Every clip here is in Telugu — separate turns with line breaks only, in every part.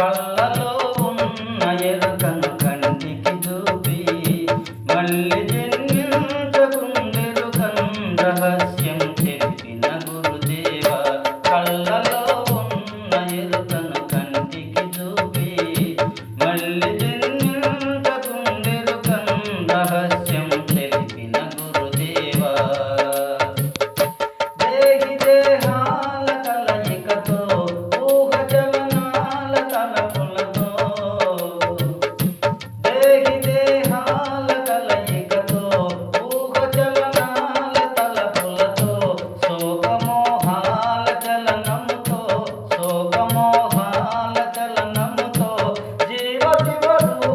짠.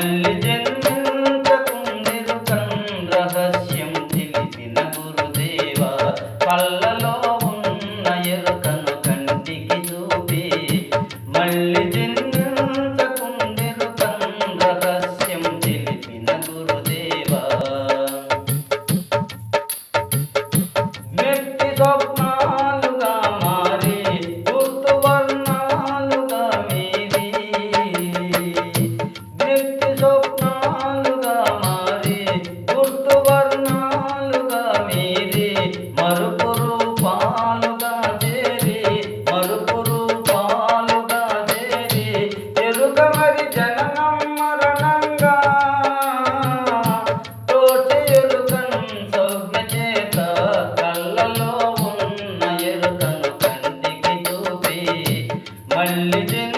మళ్ళీ జన్మించకుందిరుకం రహస్యం తెలిపిన గురుదేవా పల్లలో ఉన్న ఎరుకం Yeah.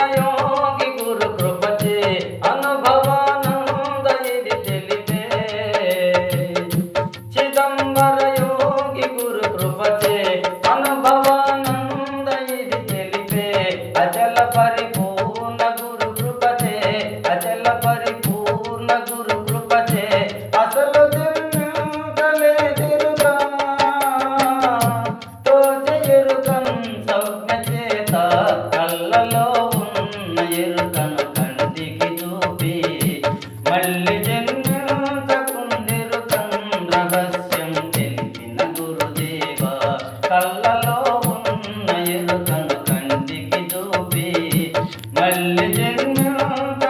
ಜನರು